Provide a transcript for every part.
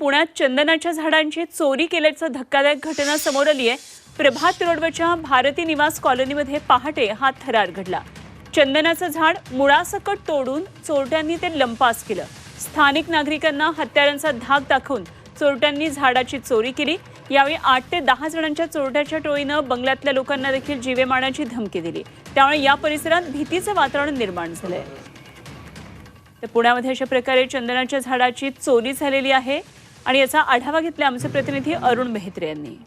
पुण्यात चंदनाच्या झाडांची चोरी केल्याचं धक्कादायक घटना समोर आली आहे. प्रभात रोडवरच्या भारती निवास कॉलनीमध्ये पहाटे हा थरार घडला. चंदनाचं झाड मुळासकट तोडून चोरट्यांनी ते लंपास केलं. स्थानिक नागरिकांना हत्यारांचा धाक दाखवून चोरट्यांनी झाडाची चोरी केली. यावेळी आठ ते दहा जणांच्या चोरट्याच्या टोळीनं बंगल्यातल्या लोकांना देखील जीवे मारण्याची धमकी दिली. त्यामुळे या परिसरात भीतीचं वातावरण निर्माण झालंय. तर पुण्यामध्ये अशा प्रकारे चंदनाच्या झाडाची चोरी झालेली आहे. आणि याचा आढावा घेतला आमचे प्रतिनिधी अरुण मेहत्रे यांनी.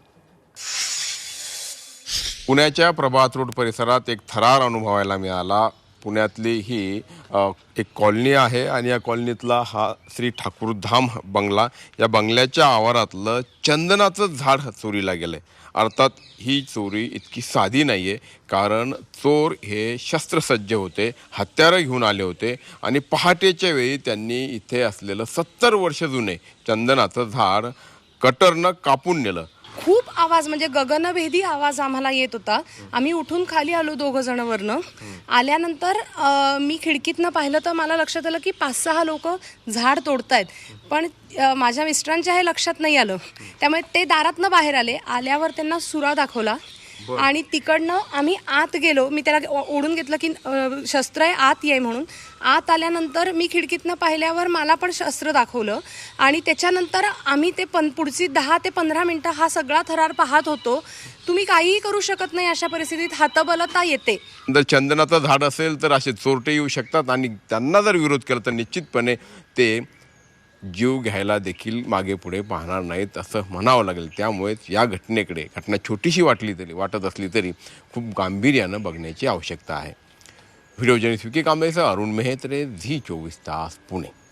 पुण्याच्या प्रभात रोड परिसरात एक थरार अनुभवायला मिळाला. पुण्यातली ही एक कॉलनी आहे आणि या कॉलनीतला हा श्री ठाकूरधाम बंगला या बंगल्याच्या आवारातलं चंदनाचं झाड चोरीला गेलं आहे अर्थात ही चोरी इतकी साधी नाही आहे कारण चोर हे शस्त्रसज्ज होते हत्यारं घेऊन आले होते आणि पहाटेच्या वेळी त्यांनी इथे असलेलं सत्तर वर्ष जुने चंदनाचं झाड कटरनं कापून नेलं. खूप आवाज म्हणजे गगनभेदी आवाज आम्हाला येत होता. आम्ही उठून खाली आलो दोघं जण वरनं आल्यानंतर मी खिडकीतनं पाहिलं तर मला लक्षात आलं की पाच सहा लोक झाड तोडतायत. पण माझ्या मिस्टरांच्या हे लक्षात नाही आलं. त्यामुळे ते दारातनं बाहेर आले. आल्यावर त्यांना सुरा दाखवला. आणि तिकडनं आम्ही आत गेलो. मी त्याला ओढून घेतलं की शस्त्र आहे आत ये म्हणून. आत आल्यानंतर मी खिडकीतनं पाहिल्यावर मला पण शस्त्र दाखवलं. आणि त्याच्यानंतर आम्ही ते पण पुढची दहा ते पंधरा मिनटं हा सगळा थरार पाहत होतो. तुम्ही काहीही करू शकत नाही अशा परिस्थितीत. हतबलता येते. जर चंदनाचं झाड असेल तर असे चोरटे येऊ शकतात आणि त्यांना जर विरोध केला तर निश्चितपणे ते जीव घ्यायला देखील मागे पुढे पाहणार नाहीत असं म्हणावं लागेल. त्यामुळेच या घटनेकडे घटना छोटीशी वाटली तरी वाटत असली तरी खूप गांभीर्यानं बघण्याची आवश्यकता आहे. व्हिडिओ जर्नलिस्ट विकी कांबळेसह अरुण मेहत्रे झी चोवीस तास पुणे.